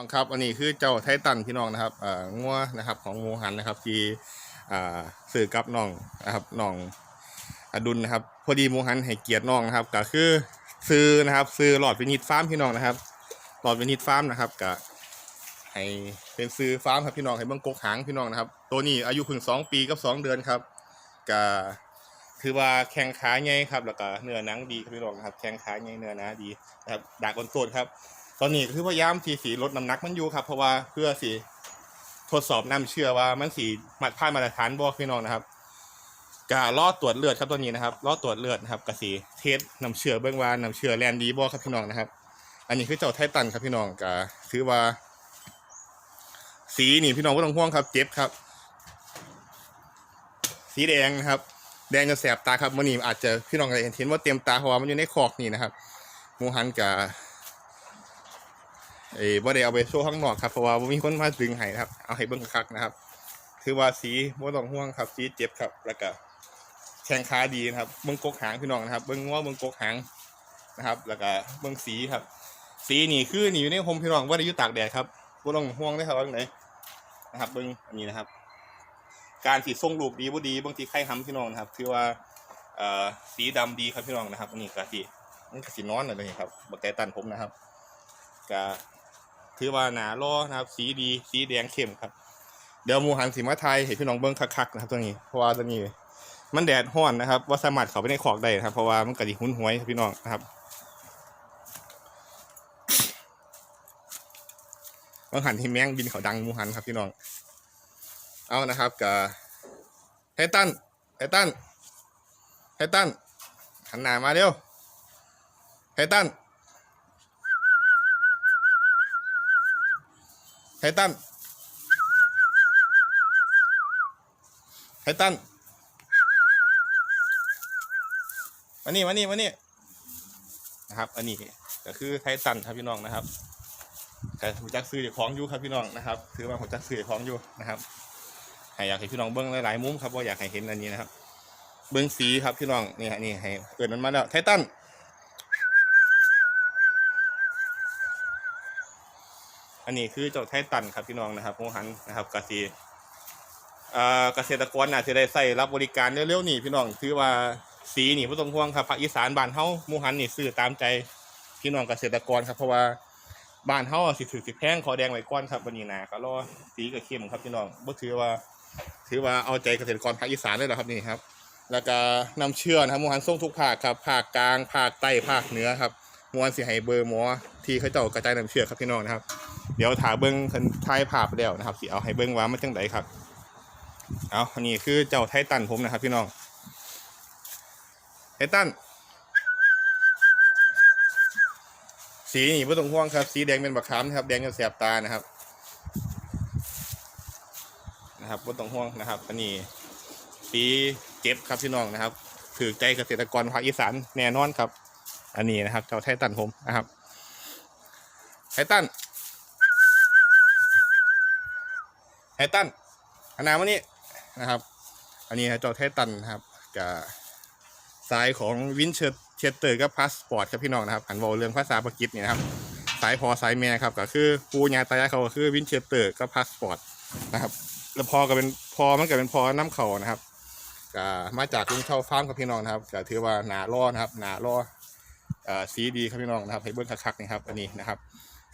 น้องครับอันนี้คือเจ้าไททันพี่น้องนะครับอ่องัวนะครับของหมูหันนะครับที่อ่าสื่อกับน้องนะครับน้องอดุลนะครับ พอดีหมูหันให้เกียรติน้องนะครับก็คือซื้อนะครับ ซื้อหลอดวินิตฟาร์มพี่น้องนะครับ หลอดวินิตฟาร์มนะครับก็ให้เป็นซื้อฟาร์มครับพี่น้องให้เบิ่งกกหางพี่น้องนะครับ ตัวนี้อายุเพิ่งสองปีกับสองเดือนครับก็ถือว่าแข้งขาใหญ่ครับแล้วก็เนื้อหนังดีครับพี่น้องนะครับแข้งขาใหญ่เนื้อหนาดีนะครับดากอ่อนโตดครับ ตอนนี้ก็คือพยายามสีสีลดน้ำหนักมันอยู่ครับ เพราะว่าเพื่อสีทดสอบน้ำเชื่อว่ามันสีมาผ่านมาตรฐานบอกพี่น้องนะครับกาลอดตรวจเลือดครับตัวนี้นะครับลอดตรวจเลือดนะครับกะสีเทสน้ำเชื่อเบื้องวาน้ำเชื่อแลนดีบอครับพี่น้องนะครับ อันนี้คือเจ้าไททันครับพี่น้องกาถือว่า สีนี่พี่น้องก็ต้องห่วงครับ เจ็บครับ สีแดงนะครับ แดงจนแสบตาครับมันนี่อาจจะพี่น้องอาจจะเห็นว่าเต็มตาเพราะว่ามันอยู่ในคอกนี่นะครับหมูหันกับ เอ้บ่ได้เอาไปโชว์ข้างนอกครับเพราะว่ามีคนมาดึงให้นะครับ เอาให้เบิ่งคักนะครับคือว่าสีบ่ต้องห่วงครับสีเจ็บครับแล้วก็แข้งขาดีนะครับเบิ่งกกหางพี่น้องนะครับ เบิ่งง้อเบิ่งกกหางนะครับ แล้วก็เบิ่งสีครับ สีนี่คือนี่อยู่ในโฮมพี่น้องบ่ได้อยู่ตากแดดครับบ่ต้องห่วงเลยครับว่าจังไดนนะครับ เบิ่งอันนี้นะครับ การสีทรงรูปดีบ่ดีบางทีใครทำพี่น้องนะครับถือว่าเอ่อสีดำดีครับพี่น้องนะครับนนี้ก็สิมันก็สินอนอะไรนี่ครับบักแต่ตันผมนะครับก็ ถือว่าหนาล้อนะครับ สีดีสีแดงเข้มครับ เดี๋ยวมูหันสีมาไทยเห็นพี่น้องเบิ้งคักๆนะครับตัวนี้เพราะว่าตัวนี้ มันแดดห้อนนะครับว่าสามารถเข้าไปในขอกได้นะครับ เพราะว่ามันกระดิหุ่นหวยครับพี่น้องนะครับบางหันที่แมงบินเขาดังมูหันครับพี่น้อง เอานะครับกับไททันไททันไททันหันหน้ามาเร็วไททัน ไททันไททันมานี่มานี่มานี่นะครับ อันนี้ก็คือไททันครับพี่น้องนะครับแต่ผมจักซื้อเดี๋ยวของอยู่ครับพี่น้องนะครับถือว่าผมจักซื้อเดี๋ยวของอยู่นะครับให้อยากให้พี่น้องเบิ้งหลายๆมุมครับว่าอยากให้เห็นอันนี้นะครับ เบิ้งสีครับพี่น้องนี่ฮะนี่ให้เกิดมันมาแล้วไททัน อันนี้คือเจ้าไททันครับพี่น้องนะครับโมหันนะครับกสีเอ่อเกษตรกรอาจจะได้ใส่รับบริการเร็วๆนี่พี่น้องถือว่าสีนี่ไม่ต้องห่วงครับภาคอีสานบ้านเฮาหมูหันนี่ซื้อตามใจพี่น้องเกษตรกรครับเพราะว่าบ้านเฮาสิถือสิแพงขอแดงไว้ก้อนครับวันนี้นะก็รอสีก็เข้มครับพี่น้องบ่ถือว่า ถือว่าเอาใจเกษตรกรภาคอีสานเลยเหรอครับนี่ครับ แล้วก็นำเชื่อนะครับหมูหันส่งทุกภาคครับภาคกลางภาคใต้ภาคเหนือครับมวนสิให้เบอร์หมอที่เขาเจ้ากระจายนำเชื่อครับพี่น้องนะครับ เดี๋ยวถาเบิ้งคันท้ายภาพแล้วนะครับสิเอาให้เบิ้งว่ามันจังไดครับ เอาอันนี้คือเจ้าไททันผมนะครับ พี่น้องไททันสีนี่ไม่ต้องห่วงครับ สีแดงเป็นบักขามนะครับ แดงจนแสบตานะครับ นะครับไม่ต้องห่วงนะครับ อันนี้สีเจ็บครับพี่น้องนะครับถือใจเกษตรกรภาคอีสานแน่นอนครับ อันนี้นะครับเจ้าไททันผมนะครับไททัน ไททันอันนามานี่นะครับ อันนี้จ้าไททันนะครับกับสายของวินเชอร์เชสเตอร์กับพาสปอร์ตครับพี่น้องนะครับหันบอกเรื่องภาษาปากีสเนี่ยนะครับสายพอสายแม่ครับก็คือปูญาตายาเขาก็คือวินเชสเตอร์กับพาสปอร์ตนะครับแล้วพอก็เป็นพอมันก็เป็นพอน้ำเขานะครับก็มาจากลุงเช่าฟาร์มครับพี่น้องนะครับก็ถือว่าหนาล่อนะครับหนาล่ออสีดีครับพี่น้องนะครับให้เบิ้งคักๆนี่ครับอันนี้นะครับ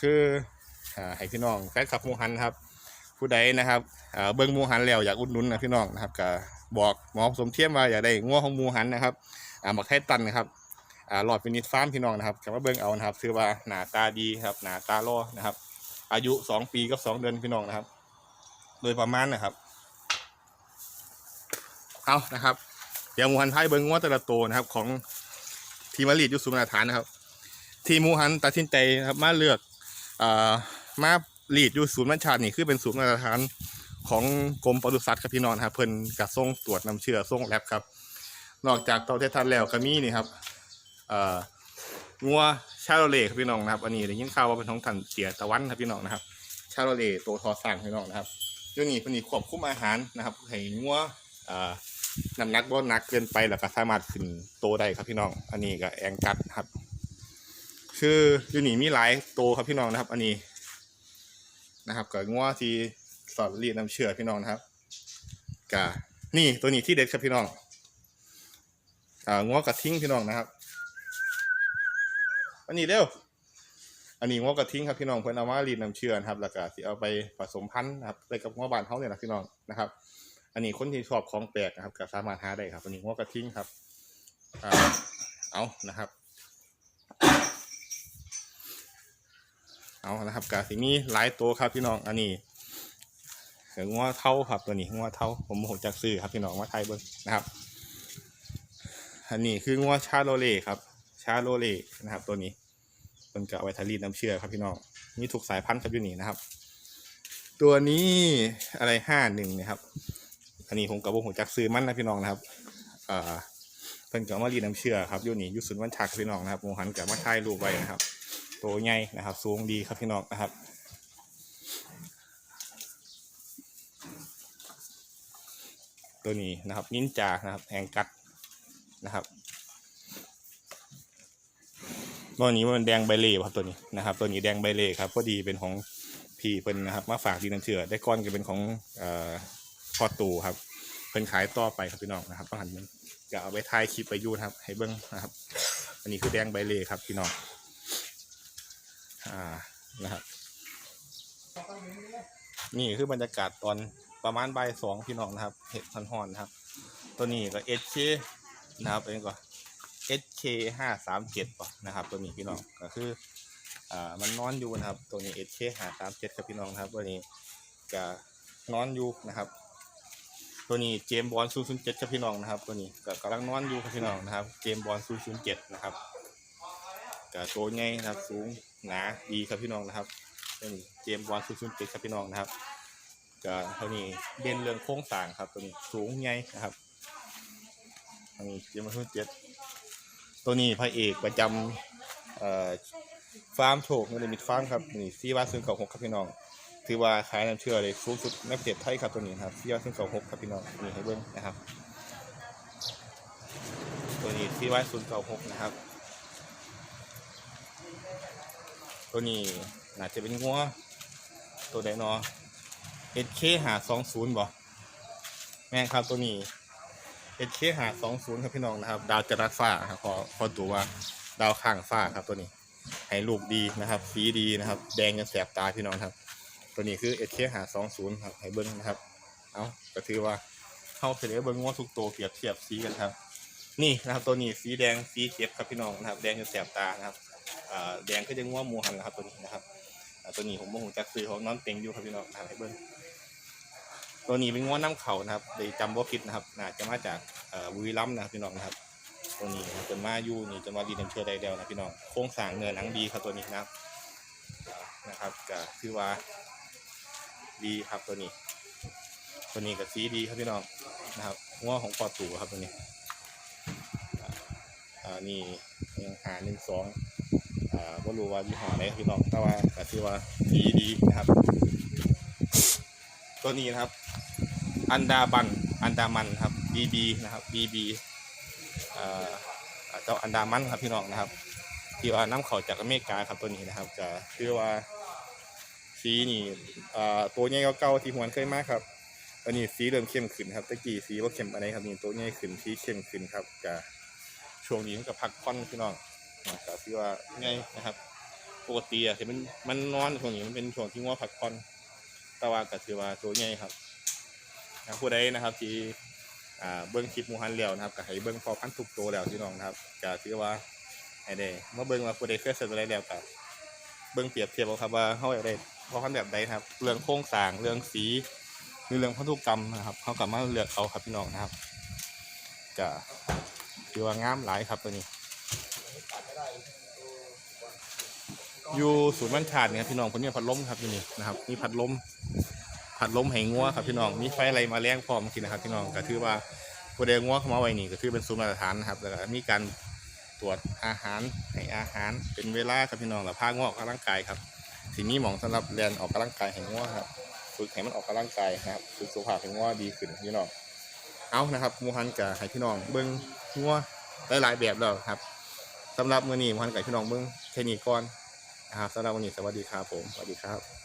คือให้พี่น้องแฟนคลับมูฮันครับ ผู้ใดนะครับเบิ้งมูหันแล้วอยากอุดหนุนนะพี่น้องนะครับก็บอกหมอสมเทียมว่าอยากได้งัวของมูหันนะครับอ่าบักไทตันนะครับหลอดฟินิชฟาร์มพี่น้องนะครับคำว่าเบิ้งเอานะครับถือว่าหนาตาดีครับหนาตาล่อนะครับ อายุสองปีกับสองเดือนพี่น้องนะครับ โดยประมาณนะครับเอานะครับเดี๋ยวมูหันไทยเบิ้งงัวแต่ละตัวนะครับของทีมารีดยุสุมาฐานนะครับ ทีมหมูหันตัดสินใจนะครับมาเลือกอมา ลีดอยู่ศูนย์บัญชานี่คือเป็นศูนย์มาตรฐานของกรมปศุสัตว์ครับพี่น้องครับเพิ่นกระส่งตรวจนำเชื้อส่งแลบครับ นอกจากเตาเททันแล้วก็มีนี่ครับเอ่องัวชาโรเล่ครับพี่น้องนะครับ อันนี้ได้ยินข่าวว่าเป็นของท่านเสียตะวันครับพี่น้องนะครับ ชาโรเล่ตัวทอสั่งพี่น้องนะครับเดี๋ยวนี้เพิ่นนี่ควบคุมอาหารนะครับให้งัวเอ่อน้ำหนักบ่หนักเกินไปแล้วก็สามารถขึ้นโตได้ครับพี่น้อง อันนี้ก็แองกัดครับ คืออยู่นี่มีหลายโตครับพี่น้องนะครับ อันนี้ นะครับกับงัวที่สอนรีดน้ำเชื่อพี่น้องนะครับกะนี่ตัวนี้ที่เด็ดครับพี่น้องอ่างัวกระทิ้งพี่น้องนะครับ อันนี้เร็วอันนี้งัวกระทิ้งครับพี่น้องเพิ่อนเอามารีดน้ำเชื่อนะครับแล้วก็สิเอาไปผสมพันธุ์นะครับไปกับงัวบานเขาเนี่ยนะพี่น้องนะครับ อันนี้คนที่ชอบของแปลกนะครับก็สามารถหาได้ครับอันนี้งัวกระทิ้งครับอ่าเอานะครับ เอานะครับกาสิมีหลายตัวครับพี่น้องอันนี้เสืองัวเท่าครับตัวนี้งัวเท่าผมโหจักซื้อครับพี่น้องมาไทยเบิ้งนะครับ อันนี้คืองัวชาโลเล่ครับ ชาโลเล่นะครับ ตัวนี้เป็นกะไวทารีน้ำเชื่อครับพี่น้องมีถูกสายพันธุ์ครับอยู่นี่นะครับ ตัวนี้อะไรห้าหนึ่งนะครับ อันนี้ผมกับผมจักซื้อมันนะพี่น้องนะครับอ่าเป็นกะมารีน้ำเชื่อครับอยู่นี่ยุสุนวันชักรพี่น้องนะครับโมหันกับมาไทยรูปไว้นะครับ ตัวใหญ่นะครับ สูงดีครับพี่น้องนะครับตัวนี้นะครับนินจานะครับแหงกัดนะครับตัวนี้มันแดงใบเล่ครับตัวนี้นะครับ ตัวนี้แดงใบเล่ครับพอดีเป็นของพี่เพิ่นนะครับ มาฝากดีน้ำเชื่อได้ก้อนก็เป็นของเอ่อพอตูครับเพิ่นขายต่อไปครับพี่น้องนะครับต้องหันมันจะเอาไปถ่ายคลิปไปยูนะครับ ให้เบิ้งนะครับ อันนี้คือแดงใบเล่ครับพี่น้อง อ่านะครับนี่คือบรรยากาศตอนประมาณบ่ายสองพี่น้องนะครับ เห็ดพันหอนนะครับ ตัวนี้ก็ HK นะครับเป็นก็ HK ห้าสามเจ็ดป่ะนะครับ ตัวนี้พี่น้องก็คืออ่ามันนอนอยู่นะครับ ตัวนี้ HK ห้าสามเจ็ดครับพี่น้องนะครับ ตัวนี้ก็นอนอยู่นะครับ ตัวนี้เจมบอลศูนย์ศูนย์เจ็ดครับพี่น้องนะครับ ตัวนี้ก็กำลังนอนอยู่ครับพี่น้องนะครับ เจมบอลศูนย์ศูนย์เจ็ดนะครับก็โตใหญ่นะครับสูง หนาดีครับพี่น้องนะครับเป็นเจมบอลซูซูเจ็ดครับพี่น้องนะครับก็เท่านี้เด่นเรื่องโค้งต่างครับตัวนี้สูงใหญ่นะครับอันนี้เจมบอลซูซูเจ็ดตัวนี้พระเอกประจำเอ่อฟาร์มโชคในมิดฟาร์มครับนี่ซีวาซึ่งเก่าหกครับพี่น้อง ถือว่าขายน้ำเชื่อเลยสูงสุดในประเทศไทยครับตัวนี้ครับซีวาซึ่งเก่าหกครับพี่น้องนี่ให้เบิ้งนะครับ ตัวนี้ซีวาซึ่งเก่าหกนะครับ ตัวนี้น่าจะเป็นงัว ตัวไดโนเอเคหาสองศูนย์บ่แม่นครับตัวนี้เอเคหาสองศูนย์ครับพี่น้องนะครับ ดาวจรัสฟ้าครับขอขอตัวว่าดาวข้างฟ้าครับตัวนี้ ให้ลูกดีนะครับ สีดีนะครับ แดงจนแสบตาพี่น้องครับ ตัวนี้คือเอเคหาสองศูนย์ครับให้เบิ้งนะครับ เอาก็ถือว่าเข้าเสร็จแล้วเบิ้งงัวทุกตัวเปรียบเทียบสีกันครับ นี่นะครับตัวนี้สีแดงสีเจ็บครับพี่น้องนะครับ แดงจนแสบตานะครับ แดงก็จะง่วงมูหันนะครับตัวนี้นะครับตัวนี้ผมโมโหจักซื้อของน้องเต็งอยู่ครับพี่น้องทางให้เบิ้งตัวนี้เป็นง่วงน้ำเขานะครับเดี๋ยจำว่าผิดนะครับน่าจะมาจากเอ่อบุรีรัมย์นะครับพี่น้องนะครับ ตัวนี้นะครับจนมาอยู่นี่จนมาดีน้ำเชื่อได้แล้วนะพี่น้องโครงสร้างเนื้อหนังดีครับตัวนี้นะครับนะครับก็คือว่าดีครับตัวนี้ ตัวนี้ก็สีดีครับพี่น้องนะครับง่วงของปอตู่ครับตัวนี้อ่านี่หาหนึ่งสอง อ่าก็รู้ว่ายี่ห้ออะไรพี่น้องแต่ว่าก็ถือว่าดีดีนะครับ ตัวนี้นะครับ อันดาบัน อันดามันครับ BB นะครับ BB อ่าเจ้าอันดามันครับพี่น้องนะครับที่ว่าน้ำเขาจากอเมริกาครับตัวนี้นะครับก็คือว่าสีนี่อ่าตัวใหญ่เก่าๆที่หวนเคยมากครับตัวนี้สีเริ่มเข้มขึ้นครับตะกี้สีว่าเข้มอะไรครับนี่ตัวใหญ่ขึ้นสีเข้มขึ้นครับก็ช่วงนี้ก็พักผ่อนพี่น้อง นะครับที่ว่าไงนะครับ ปกติอะที่มันมันนอนช่วงนี้มันเป็นช่วงที่งัวพักผ่อนแต่ว่าก็ถือว่าตัวใหญ่ครับนะผู้ใดนะครับที่อ่าเบิ้งคลิปมูฮันแล้วนะครับก็ให้เบิ้งพอพันธุ์ทุกตัวแล้วพี่น้องนะครับก็ถือว่าให้ได้เมื่อเบิ้งว่าผู้ใดเคยเสร็จอะไรแล้วก็เบิ้งเปรียบเทียบเอาครับว่าเขาอยากได้พอพันแบบใดนะครับ เรื่องโครงสร้างเรื่องสีหรือเรื่องพันธุกรรมนะครับเขากลับมาเลือกเอาครับพี่น้องนะครับก็ถือว่างามหลายครับตัวนี้ อยู่ศูนย์บ้านชาติเนี่ยครับพี่น้องคนนี้พัดลมครับที่นี่นะครับ มีพัดลมพัดลมให้งัวครับพี่น้อง มีไฟอะไรมาแรงพร้อมกินนะครับ พี่น้องก็ถือว่าผู้ใดงัวเข้ามาไว้นี่ก็คือเป็นศูนย์มาตรฐานนะครับแล้วก็มีการตรวจอาหารให้อาหาร เป็นเวลาครับพี่น้องแล้วพางัวออกกำลังกายครับทีนี้หมองสำหรับเรียนออกกำลังกายให้งัวครับฝึกให้มันออกกำลังกายนะครับฝึกสุขภาพให้งัวดีขึ้นพี่น้องเอานะครับมูฮันกับให้พี่น้องเบิ้งงัวหลายๆแบบแล้วครับ สำหรับมื้อนี้มันกับพี่น้องมึงแค่นี้ก่อนนะครับสำหรับวันนี้สวัสดีครับผมสวัสดีครับ